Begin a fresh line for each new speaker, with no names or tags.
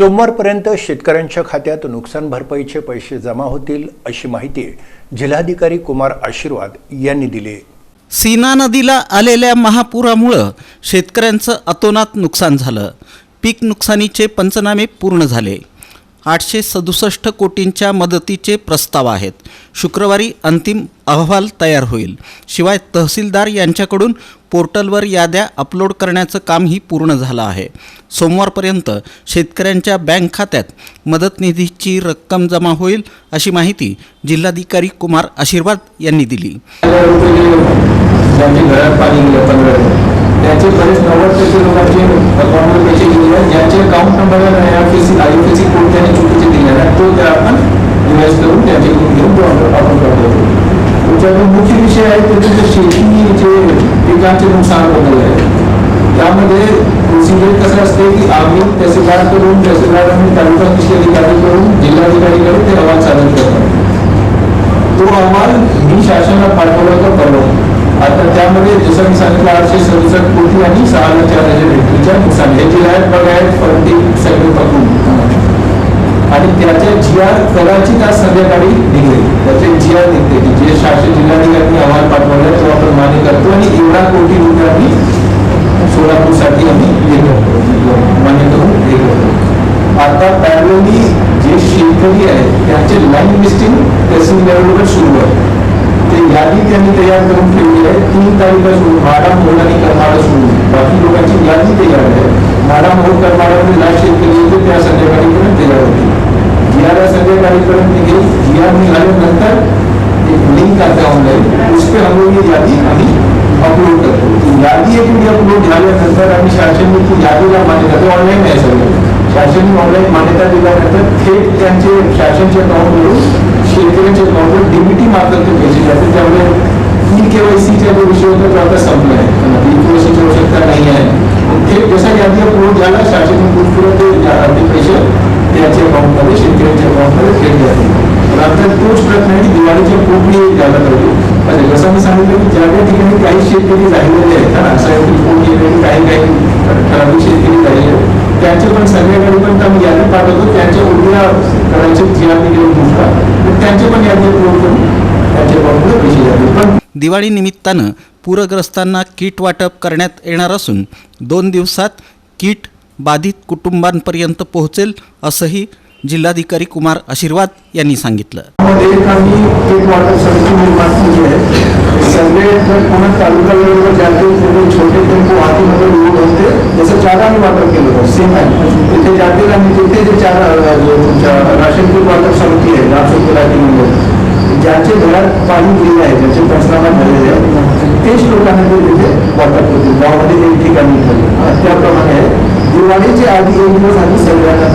सोमवारपर्यंत शेतकऱ्यांच्या खात्यात नुकसान भरपाईचे पैसे जमा होतील अशी माहिती जिल्हाधिकारी कुमार आशीर्वाद यांनी दिली.
सीना नदीला आलेल्या महापुरामुळं शेतकऱ्यांचं अतोनात नुकसान झालं. पीक नुकसानीचे पंचनामे पूर्ण झाले. आठशे सदुसष्ट कोटींच्या मदतीचे प्रस्ताव आहेत. शुक्रवारी अंतिम अहवाल तयार होईल. शिवाय तहसीलदार यांच्याकडून पोर्टलवर याद्या अपलोड करण्याचं कामही पूर्ण झालं आहे. सोमवारपर्यंत शेतकऱ्यांच्या बँक खात्यात मदत निधीची रक्कम जमा होईल अशी माहिती जिल्हाधिकारी कुमार आशीर्वाद यांनी दिली.
त्याचे बरेच नव्वद टक्के लोकांचे अकाउंटवर पैसे गेले. ज्यांचे account number I F C I F C code त्याने चुकीचे दिले आहेत तो त्या आपण रिवाइज करून त्यांच्याकडून घेऊन तो आपण करतो. त्याच्यामध्ये मुख्य विषय आहे तो तुमचं म्हणजे शेती जे पिकांचे नुकसान होत आहे त्यामध्ये प्रोसिजर कसं असते की आम्ही तहसीलदार करून तहसीलदार आणि तालुका कृषी अधिकारी करून जिल्हाधिकारीकडे ते अहवाल सादर करतात तो अहवाल मी शासनाला पाठवला होता परवा आता त्यामध्ये जसं मी सांगितलं आठशे सदुसष्ट कोटी आणि सहा लाख चार हजार हेक्टरच्या नुकसान. हे जिल्ह्यात आहेत त्याचे त्याच्या कदाचित आज संध्याकाळी निघेल. त्याचे जी निघते. की जे शासन जिल्हाधिकारी अहवाल पाठवला तो आपण मान्य करतो आणि एवढा कोटी रुपये आम्ही सोलापूरसाठी आम्ही हे करतो. मान्य करून हे करतो. आता पॅरलली जे शेतकरी आहेत त्यांचे लाईन लिस्टिंग तहसील लेवलवर सुरू आहे. ते यादी त्यांनी तयार करून ठेवली आहे. तीन तारीखला सुरू माडा मोड आणि करमाडा सुरू. बाकी लोकांची यादी तयार आहे. माडा मोड करमाडामध्ये लास्ट शेतकरी होते त्या संध्याकाळी जी आर संध्याकाळीपर्यंत निघेल जी आर निघाल्यानंतर एक लिंक आता ऑनलाईन उस पे हम लोग ये यादी आम्ही अपलोड करतो ती यादी एक मी अपलोड झाल्यानंतर आम्ही शासन ती यादीला मान्यता, ते ऑनलाईन आहे सगळं शासन ऑनलाईन मान्यता दिल्यानंतर थेट त्यांचे शासनच्या अकाउंटवरून शेतकऱ्यांच्या अकाउंटवर डीबीटी मार्फत ते पैसे जाते त्यामुळे ई केवायसीचा जो विषय होता तो आता संपला आहे ई केवायसीची आवश्यकता नाही आहे थेट जसा यादी अपलोड झाला शासन पुरस्कृत दिवाळीच्या पूर्वी झाला पाहिजे म्हणजे जसं मी सांगितलं की ज्या ज्या ठिकाणी काही शेतकरी राहिलेले आहेत ना असं आहे की कोण काही काही ठराविक शेतकरी राहिले आहेत. त्यांचे पण सगळ्याकडे पण आम्ही यादी पाठवतो. त्यांच्या उभ्या करायचे जे आम्ही घेऊन त्यांचे पण यादी करून त्यांचे अकाउंटमध्ये पैसे जातील पण
दिवाळी निमित्तानं पूरग्रस्तांना किट वाटप करण्यात येणार असून दोन दिवसात किट बाधित कुटुंबांपर्यंत पोहोचेल असंही जिल्हाधिकारी कुमार आशीर्वाद यांनी सांगितलं.
एक सगळे म्हणजे तालुका छोटे जसं केलं जातील ज्याचे घरात पाणी गेले आहे ज्याचे पंचनामा झालेले आहे तेच लोकांना ते तिथे वाटप होते गावामध्ये एक ठिकाणी त्याप्रमाणे आहे दिवाळीच्या आधी एक दिवस आधी सगळ्यांना